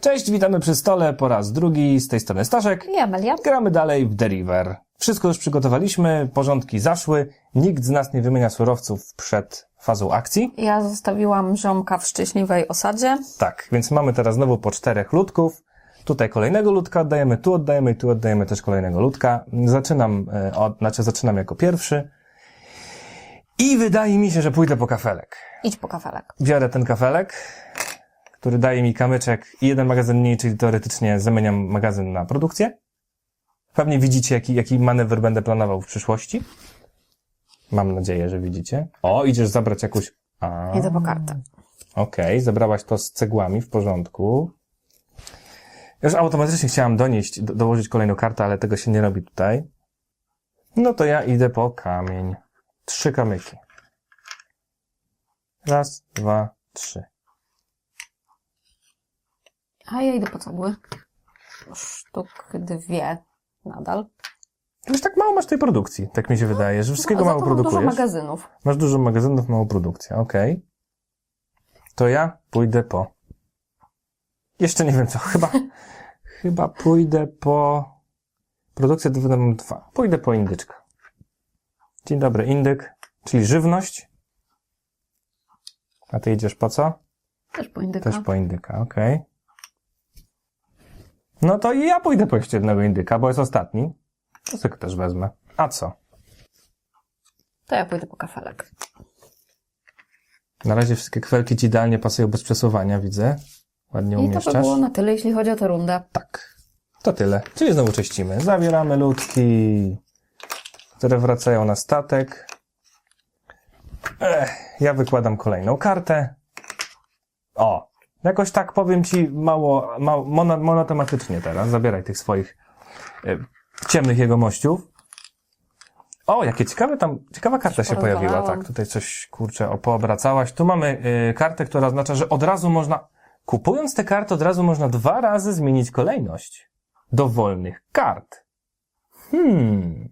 Cześć, witamy przy stole po raz drugi, z tej strony Staszek. I Amelia. Gramy dalej w Deriver. Wszystko już przygotowaliśmy, porządki zaszły, nikt z nas nie wymienia surowców przed fazą akcji. Ja zostawiłam ziomka w szczęśliwej osadzie. Tak, więc mamy teraz znowu po czterech ludków. Tutaj kolejnego ludka oddajemy, tu oddajemy i tu oddajemy też kolejnego ludka. Zaczynam, e, od, znaczy zaczynam jako pierwszy. I wydaje mi się, że pójdę po kafelek. Idź po kafelek. Biorę ten kafelek, który daje mi kamyczek i jeden magazyn mniej, czyli teoretycznie zamieniam magazyn na produkcję. Pewnie widzicie, jaki, jaki manewr będę planował w przyszłości. Mam nadzieję, że widzicie. O, idziesz zabrać jakąś... A, Idę po kartę. Okej, zabrałaś to z cegłami, w porządku. Już automatycznie chciałam donieść, do, dołożyć kolejną kartę, ale tego się nie robi tutaj. No to ja idę po kamień. Trzy kamyki. Raz, dwa, trzy. A ja idę po cegły. Sztuk dwie nadal. Już tak mało masz tej produkcji, tak mi się wydaje, że wszystkiego mało to mam dużo produkujesz. magazynów. Masz dużo magazynów, mało produkcji, okej. To ja pójdę po... Jeszcze nie wiem co, chyba... chyba pójdę po... Produkcję mam dwa. Pójdę po indyczka. Dzień dobry, indyk, czyli żywność. A ty idziesz po co? Też po indyka. Też po indyka, okej. No to i ja pójdę po jeszcze jednego indyka, bo jest ostatni. To sobie też wezmę. A co? To ja pójdę po kafelek. Na razie wszystkie kwelki ci idealnie pasują bez przesuwania, widzę. Ładnie I to by było na tyle, jeśli chodzi o tę rundę. Tak. To tyle. Czyli znowu czyścimy. Zabieramy ludki, które wracają na statek. Ech, ja wykładam kolejną kartę. O, jakoś tak powiem ci mało, mało mono, monotematycznie teraz. Zabieraj tych swoich e, ciemnych jegomościów. O, jakie ciekawe tam, ciekawa karta się pojawiła. Tak, tutaj coś, kurczę, o, poobracałaś. Tu mamy y, kartę, która oznacza, że od razu można, kupując tę kartę, od razu można dwa razy zmienić kolejność dowolnych kart. Hmm.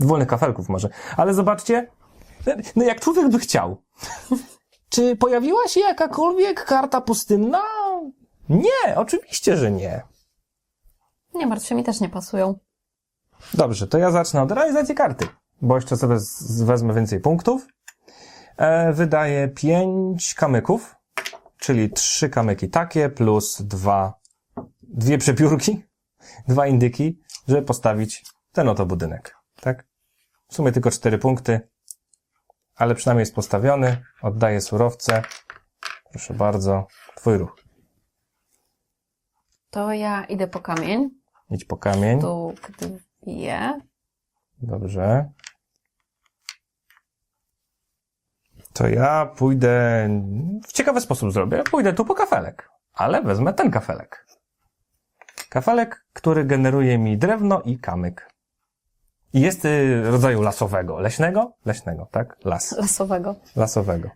Dowolnych kafelków może. Ale zobaczcie, no jak człowiek by chciał. Czy pojawiła się jakakolwiek karta pustynna? Nie, oczywiście, że nie. Nie martw się, mi też nie pasują. Dobrze, to ja zacznę od realizacji karty, bo jeszcze sobie wezmę więcej punktów. E, wydaję pięć kamyków, czyli trzy kamyki takie plus dwa, dwie przepiórki, dwa indyki, żeby postawić ten oto budynek. Tak? W sumie tylko cztery punkty, ale przynajmniej jest postawiony. Oddaję surowce. Proszę bardzo, twój ruch. To ja idę po kamień. Idź po kamień. Sztuk dwie. Dobrze. To ja pójdę, w ciekawy sposób zrobię, pójdę tu po kafelek, ale wezmę ten kafelek. Kafelek, który generuje mi drewno i kamyk. I jest y, rodzaju lasowego. Leśnego? Leśnego, tak? Las. Lasowego. Lasowego.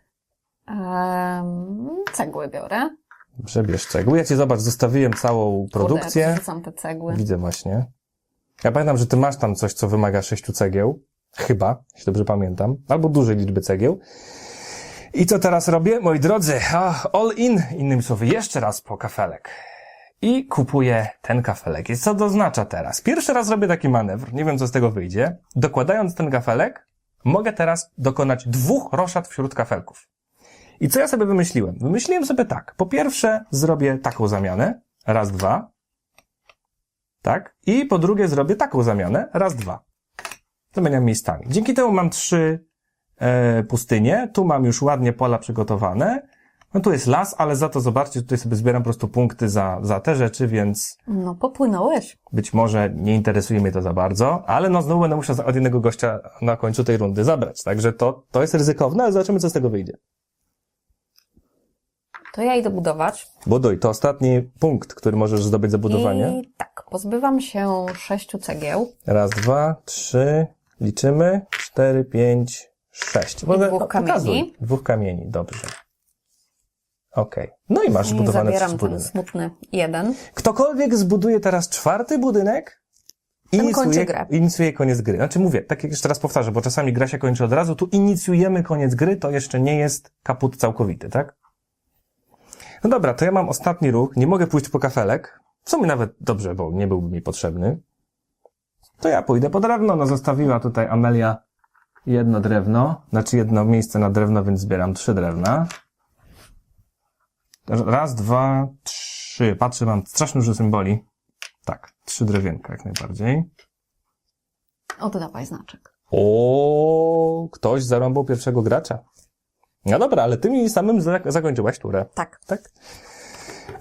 Um, cegły biorę. Przebierz cegły. Ja ci zobacz, zostawiłem całą produkcję. Kurde, te cegły. Widzę właśnie. Ja pamiętam, że ty masz tam coś, co wymaga sześciu cegieł. Chyba, jeśli dobrze pamiętam. Albo dużej liczby cegieł. I co teraz robię? Moi drodzy, all in, innymi słowy, jeszcze raz po kafelek. I kupuję ten kafelek. I co to oznacza teraz? Pierwszy raz robię taki manewr, nie wiem co z tego wyjdzie. Dokładając ten kafelek, mogę teraz dokonać dwóch roszad wśród kafelków. I co ja sobie wymyśliłem? Wymyśliłem sobie tak. Po pierwsze, zrobię taką zamianę. Raz, dwa. Tak? I po drugie zrobię taką zamianę. Raz, dwa. Zamieniam miejscami. Dzięki temu mam trzy e, pustynie. Tu mam już ładnie pola przygotowane. No tu jest las, ale za to zobaczcie, tutaj sobie zbieram po prostu punkty za, za te rzeczy, więc No, popłynąłeś. być może nie interesuje mnie to za bardzo, ale no znowu będę musiał od jednego gościa na końcu tej rundy zabrać. Także to, to jest ryzykowne, ale zobaczymy, co z tego wyjdzie. To ja idę budować. Buduj, to ostatni punkt, który możesz zdobyć za budowanie. I tak, pozbywam się sześciu cegieł. Raz, dwa, trzy, liczymy. Cztery, pięć, sześć. dwóch no, kamieni. pokazuj. Dwóch kamieni, dobrze. Okej. No i masz I zbudowany zabieram ten budynek. smutny jeden. Ktokolwiek zbuduje teraz czwarty budynek, inicjuje, inicjuje koniec gry. Znaczy mówię, tak jak jeszcze raz powtarzę, bo czasami gra się kończy od razu, tu inicjujemy koniec gry, to jeszcze nie jest kaput całkowity, tak? No dobra, to ja mam ostatni ruch, nie mogę pójść po kafelek. W sumie nawet dobrze, bo nie byłby mi potrzebny. To ja pójdę po drewno. No zostawiła tutaj Amelia jedno drewno, znaczy jedno miejsce na drewno, więc zbieram trzy drewna. Raz, dwa, trzy. Patrzę, mam straszny dużo symboli. Tak, trzy drewienka jak najbardziej. Oddawaj znaczek. O, ktoś zarąbał pierwszego gracza. No dobra, ale ty mi samym za- zakończyłaś turę. Tak. Tak?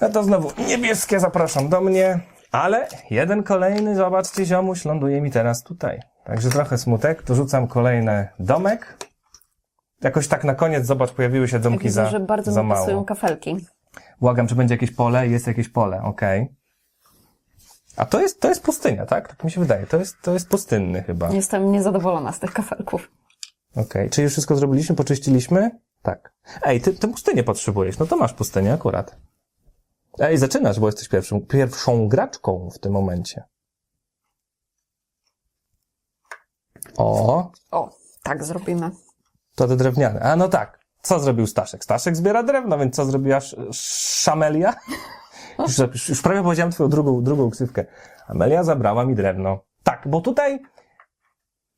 No to znowu niebieskie zapraszam do mnie, ale jeden kolejny, zobaczcie, ziomuś ląduje mi teraz tutaj. Także trochę smutek, to rzucam kolejny domek. Jakoś tak na koniec, zobacz, pojawiły się domki Widzę, za, że bardzo za mi mało. pasują kafelki. Błagam, czy będzie jakieś pole? Jest jakieś pole, okej. A to jest, to jest pustynia, tak? Tak mi się wydaje. To jest, to jest pustynny chyba. Jestem niezadowolona z tych kafelków. Okej, czy już wszystko zrobiliśmy, poczyściliśmy? Tak. Ej, ty, ty pustynię potrzebujesz, no to masz pustynię akurat. Ej, zaczynasz, bo jesteś pierwszą, pierwszą graczką w tym momencie. O, O, tak zrobimy. to te drewniane. A no tak, co zrobił Staszek? Staszek zbiera drewno, więc co zrobiła Sz- Szamelia? Już, już prawie powiedziałem twoją drugą, drugą ksywkę. Amelia zabrała mi drewno. Tak, bo tutaj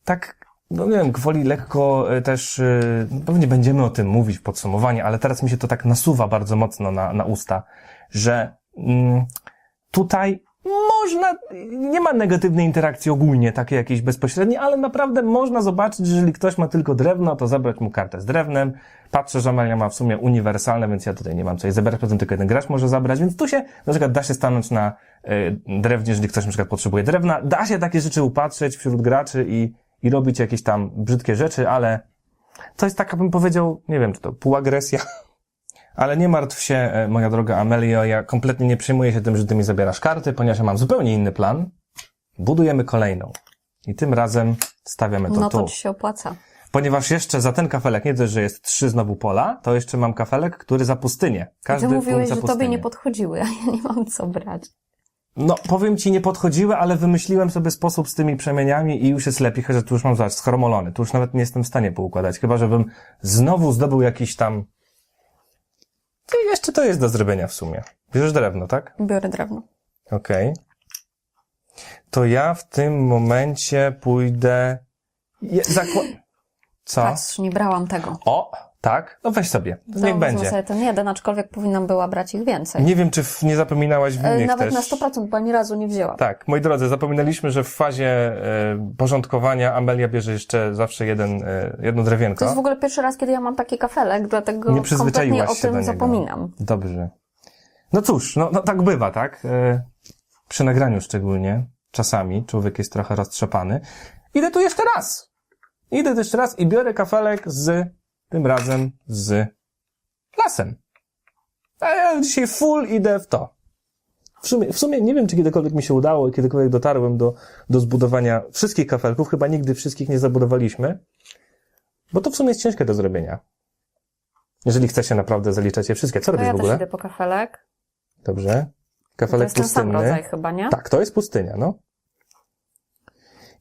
tak, no nie wiem, gwoli lekko e, też, e, no pewnie będziemy o tym mówić w podsumowaniu, ale teraz mi się to tak nasuwa bardzo mocno na, na usta, że mm, tutaj można, nie ma negatywnej interakcji ogólnie, takiej jakiejś bezpośredniej, ale naprawdę można zobaczyć, że jeżeli ktoś ma tylko drewno, to zabrać mu kartę z drewnem. Patrzę, że Amelia ma w sumie uniwersalne, więc ja tutaj nie mam coś zabrać, potem tylko jeden gracz może zabrać, więc tu się na przykład da się stanąć na y, drewnie, jeżeli ktoś na przykład potrzebuje drewna. Da się takie rzeczy upatrzeć wśród graczy i, i robić jakieś tam brzydkie rzeczy, ale to jest taka, bym powiedział, nie wiem, czy to półagresja, ale nie martw się, e, moja droga Amelio, ja kompletnie nie przejmuję się tym, że ty mi zabierasz karty, ponieważ ja mam zupełnie inny plan. Budujemy kolejną. I tym razem stawiamy to No tu. to ci się opłaca. Ponieważ jeszcze za ten kafelek, nie dość, że jest trzy znowu pola, to jeszcze mam kafelek, który za pustynię. Każdy Ty mówiłeś, że pustynię. tobie nie podchodziły, a ja nie mam co brać. No, powiem ci, nie podchodziły, ale wymyśliłem sobie sposób z tymi przemieniami i już jest lepiej, chociaż tu już mam, zobacz, schromolony. Tu już nawet nie jestem w stanie poukładać, chyba żebym znowu zdobył jakiś tam... I jeszcze to jest do zrobienia w sumie. Bierzesz drewno, tak? Biorę drewno. Okej. To ja w tym momencie pójdę... Je, zakła... Co? Patrz, nie brałam tego. O, tak? No weź sobie. To niech będzie. sobie ten jeden, aczkolwiek powinnam była brać ich więcej. Nie wiem, czy w, nie zapominałaś w E, innych Nawet też. na 100%, bo ani razu nie wzięłam. Tak, moi drodzy, zapominaliśmy, że w fazie e, porządkowania Amelia bierze jeszcze zawsze jeden, e, jedno drewienko. To jest w ogóle pierwszy raz, kiedy ja mam taki kafelek, dlatego Nie kompletnie o tym zapominam. Dobrze. No cóż, no, no tak bywa, tak? Przy nagraniu szczególnie, czasami, człowiek jest trochę roztrzepany. Idę tu jeszcze raz. Idę tu jeszcze raz i biorę kafelek z, tym razem z lasem. A ja dzisiaj full idę w to. W sumie, w sumie nie wiem, czy kiedykolwiek mi się udało i kiedykolwiek dotarłem do, do zbudowania wszystkich kafelków. Chyba nigdy wszystkich nie zabudowaliśmy. Bo to w sumie jest ciężkie do zrobienia. Jeżeli chce się naprawdę zaliczać je wszystkie. Co To robisz ja w też ogóle? idę po kafelek. Dobrze. To Kafelek jest ten sam pustynny. rodzaj chyba, nie? Tak, to jest pustynia, no.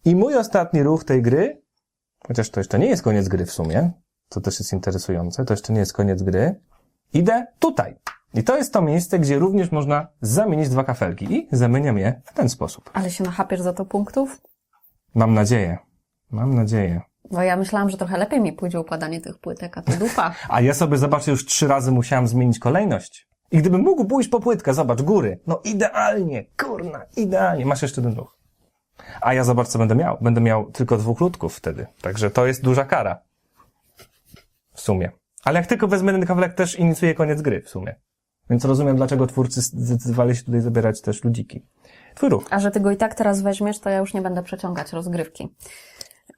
I mój ostatni ruch tej gry, chociaż to jeszcze nie jest koniec gry w sumie, to też jest interesujące, to jeszcze nie jest koniec gry, idę tutaj. I to jest to miejsce, gdzie również można zamienić dwa kafelki. I zamieniam je w ten sposób. Ale się nachapiesz za to punktów? Mam nadzieję. Mam nadzieję. Bo ja myślałam, że trochę lepiej mi pójdzie układanie tych płytek, a to dupa. A ja sobie, zobaczę, już trzy razy musiałem zmienić kolejność. I gdybym mógł pójść po płytkę, zobacz, góry. No idealnie, kurna, idealnie. Masz jeszcze ten ruch. A ja zobacz, co będę miał. Będę miał tylko dwóch ludków wtedy. Także to jest duża kara. W sumie. Ale jak tylko wezmę ten kawałek, też inicjuje koniec gry w sumie. Więc rozumiem, dlaczego twórcy zdecydowali się tutaj zabierać też ludziki. Twój ruch. A że ty go i tak teraz weźmiesz, to ja już nie będę przeciągać rozgrywki.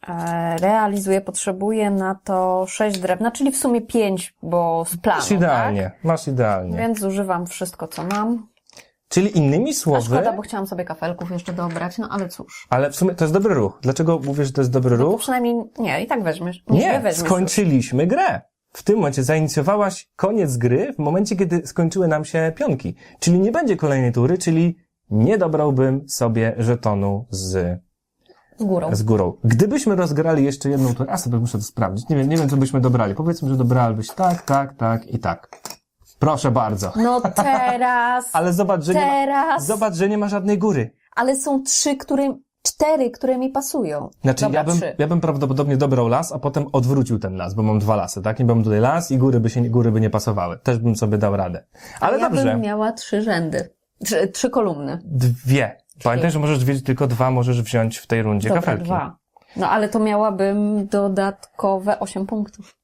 E, Realizuję, potrzebuję na to 6 drewna, czyli w sumie 5, bo z planu, Masz idealnie. Masz tak? idealnie. Więc zużywam wszystko, co mam. Czyli innymi A słowy... szkoda, bo chciałam sobie kafelków jeszcze dobrać, no ale cóż. Ale w sumie to jest dobry ruch. Dlaczego mówię, że to jest dobry To ruch? przynajmniej, nie, i tak weźmiesz. Nie, Nie, weźmiesz. skończyliśmy grę. W tym momencie zainicjowałaś koniec gry w momencie, kiedy skończyły nam się pionki. Czyli nie będzie kolejnej tury, czyli nie dobrałbym sobie żetonu z, Z górą. z górą. Gdybyśmy rozgrali jeszcze jedną turę, a sobie muszę to sprawdzić, nie wiem, nie wiem, co byśmy dobrali. Powiedzmy, że dobralibyś tak, tak, tak i tak. Proszę bardzo. No teraz, Ale zobacz, że nie ma, teraz. zobacz, że nie ma żadnej góry. Ale są trzy, które, cztery, które mi pasują. Znaczy, Dobra, ja, bym, trzy. ja bym prawdopodobnie dobrał las, a potem odwrócił ten las, bo mam dwa lasy, tak? I bym tutaj las i góry by się, góry by nie pasowały. Też bym sobie dał radę. Ale ja dobrze. bym miała trzy rzędy. Trzy, trzy kolumny. Dwie. Pamiętaj, że możesz wiedzieć tylko dwa, możesz wziąć w tej rundzie Dobra, kafelki. dwa. No ale to miałabym dodatkowe osiem punktów.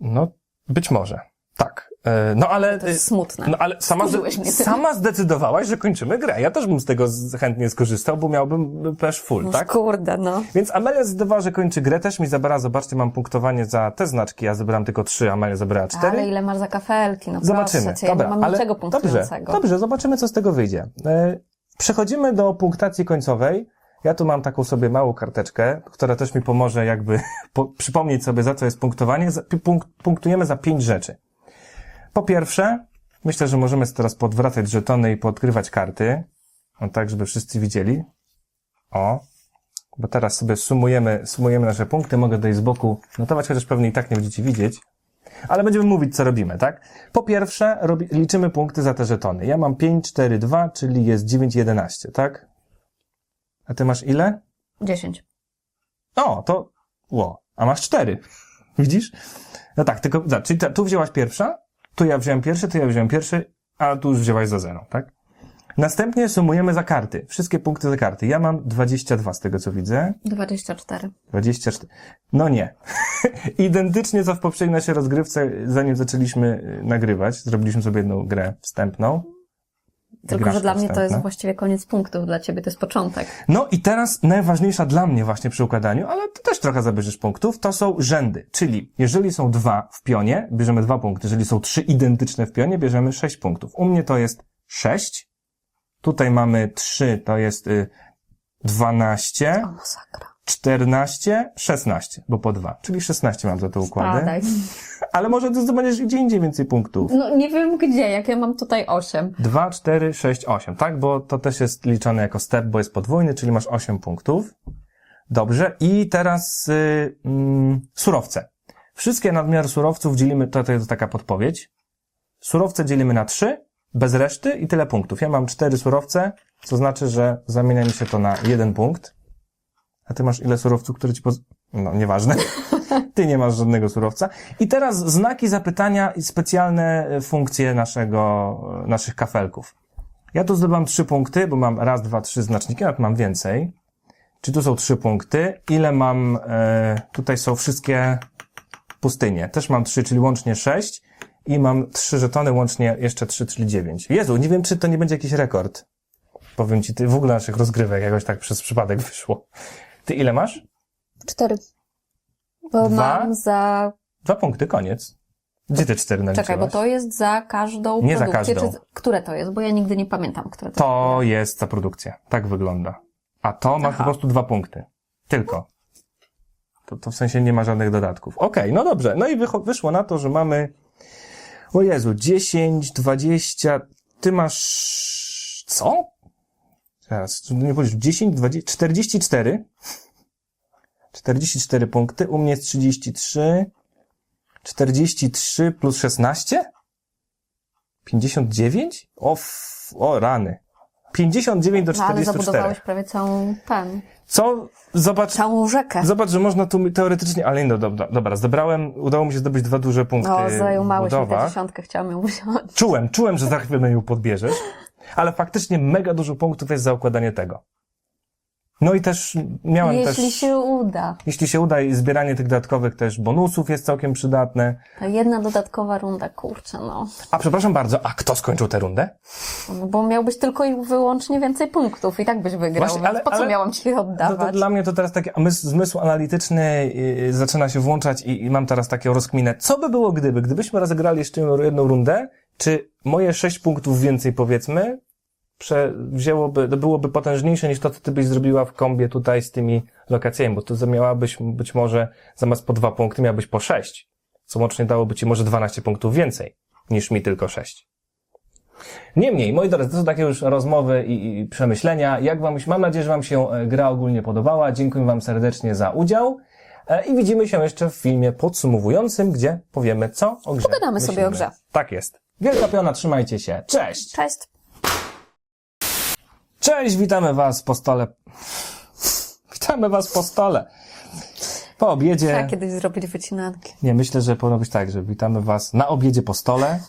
No, być może. Tak. E, No ale... To jest smutne. No ale sama, sama zdecydowałaś, że kończymy grę. Ja też bym z tego chętnie skorzystał, bo miałbym też full, No tak? kurde, no. Więc Amelia zdecydowała, że kończy grę, też mi zabrała, zobaczcie, mam punktowanie za te znaczki, ja zebrałem tylko trzy, Amelia zebrała cztery. Ale ile masz za kafelki? No Zobaczymy. proszę cię, ja Dobra, nie mam ale niczego dobrze, punktującego. dobrze, zobaczymy, co z tego wyjdzie. E, przechodzimy do punktacji końcowej. Ja tu mam taką sobie małą karteczkę, która też mi pomoże jakby po, przypomnieć sobie, za co jest punktowanie. Punktujemy za pięć rzeczy. Po pierwsze, myślę, że możemy teraz podwracać żetony i podgrywać karty. O, tak, żeby wszyscy widzieli. O. Bo teraz sobie sumujemy, sumujemy nasze punkty. Mogę tutaj z boku notować, chociaż pewnie i tak nie będziecie widzieć. Ale będziemy mówić, co robimy, tak? Po pierwsze, robi, liczymy punkty za te żetony. Ja mam 5, 4, 2, czyli jest 9, 11, tak? A ty masz ile? Dziesięć. O, to, ło, a masz 4. Widzisz? No tak, tylko, czyli ta, tu wzięłaś pierwsza, tu ja wziąłem pierwszy, tu ja wziąłem pierwszy, a tu już wzięłaś za zero, tak? Następnie sumujemy za karty. Wszystkie punkty za karty. Ja mam 22 z tego, co widzę. Dwadzieścia cztery. 24. No nie. Identycznie co w poprzedniej naszej rozgrywce, zanim zaczęliśmy y, nagrywać, zrobiliśmy sobie jedną grę wstępną. Tylko, że dla mnie to jest właściwie koniec punktów, dla ciebie to jest początek. No i teraz najważniejsza dla mnie właśnie przy układaniu, ale ty też trochę zabierzesz punktów, to są rzędy. Czyli jeżeli są dwa w pionie, bierzemy dwa punkty. Jeżeli są trzy identyczne w pionie, bierzemy sześć punktów. U mnie to jest sześć. Tutaj mamy trzy, to jest y, dwanaście. O, masakra. 14, 16, bo po dwa. Czyli 16 mam za te układy. Spadaj. Ale może ty zdobędziesz gdzie indziej więcej punktów. No nie wiem gdzie, jak ja mam tutaj osiem. 2, 4, 6, 8, tak? Bo to też jest liczone jako step, bo jest podwójny, czyli masz 8 punktów. Dobrze. I teraz y, mm, surowce. Wszystkie nadmiar surowców dzielimy, to, to jest taka podpowiedź. Surowce dzielimy na 3, bez reszty i tyle punktów. Ja mam 4 surowce, co znaczy, że zamienia mi się to na jeden punkt. A ty masz ile surowców, które ci poz... No, nieważne. Ty nie masz żadnego surowca. I teraz znaki zapytania i specjalne e, funkcje naszego, e, naszych kafelków. Ja tu zdobywam trzy punkty, bo mam raz, dwa, trzy znaczniki, nawet mam więcej. Czy tu są trzy punkty? Ile mam, e, tutaj są wszystkie pustynie. Też mam trzy, czyli łącznie sześć. I mam trzy żetony, łącznie jeszcze trzy, czyli dziewięć. Jezu, nie wiem, czy to nie będzie jakiś rekord. Powiem ci, ty w ogóle naszych rozgrywek jakoś tak przez przypadek wyszło. Ty ile masz? Cztery. Bo Dwa? mam za... Dwa punkty, koniec. Gdzie te cztery naliczyłaś? Czekaj, bo to jest za każdą Nie za produkcję. każdą. Czy... Które to jest? Bo ja nigdy nie pamiętam, które to, To jest za produkcję. Tak wygląda. A to ma Aha. po prostu dwa punkty. Tylko. To, to w sensie nie ma żadnych dodatków. Okej, no dobrze. No i wyszło na to, że mamy, o Jezu, 10, 20, ty masz, co? Teraz, nie powiedzieć, 10, 20, 44. 44 punkty. U mnie jest 33. 43 plus 16? 59? O, f- o rany. 59 do No, ale 44. zabudowałeś prawie całą ten, Co? Zobacz, całą rzekę. zobacz, że można tu teoretycznie, ale nie, no dobra, dobra, zdobrałem, udało mi się zdobyć dwa duże punkty O, zajumałeś mi tę dziesiątkę, chciałam ją wziąć. Czułem, czułem, że za chwilę ją podbierzesz, ale faktycznie mega dużo punktów jest za układanie tego. No i też miałem Jeśli też, się uda. jeśli się uda i zbieranie tych dodatkowych też bonusów jest całkiem przydatne. To jedna dodatkowa runda, kurczę, no. A przepraszam bardzo, a kto skończył tę rundę? No Bo miałbyś tylko i wyłącznie więcej punktów i tak byś wygrał, Właśnie, ale- po co ale- miałam ci No to oddawać? dla mnie to teraz taki zmysł, analityczny yy, zaczyna się włączać i, i mam teraz taką rozkminę. Co by było gdyby? Gdybyśmy rozegrali jeszcze jedną rundę, czy moje sześć punktów więcej powiedzmy, prze, wzięłoby, to byłoby potężniejsze niż to, co ty byś zrobiła w kombie tutaj z tymi lokacjami, bo tu miałabyś być może zamiast po dwa punkty miałabyś po sześć, co łącznie dałoby ci może 12 punktów więcej niż mi tylko sześć. Niemniej, moi drodzy, to są takie już rozmowy i, i przemyślenia. Jak wam, mam nadzieję, że wam się e, gra ogólnie podobała. Dziękuję wam serdecznie za udział. E, I widzimy się jeszcze w filmie podsumowującym, gdzie powiemy co o grze. Pogadamy sobie o grze. Tak jest. Wielka piona, trzymajcie się. Cześć! Cześć! Cześć, witamy was po stole. Witamy was po stole. Po obiedzie. Trzeba kiedyś zrobić wycinanki. Nie, myślę, że powinno być tak, że witamy was na obiedzie po stole.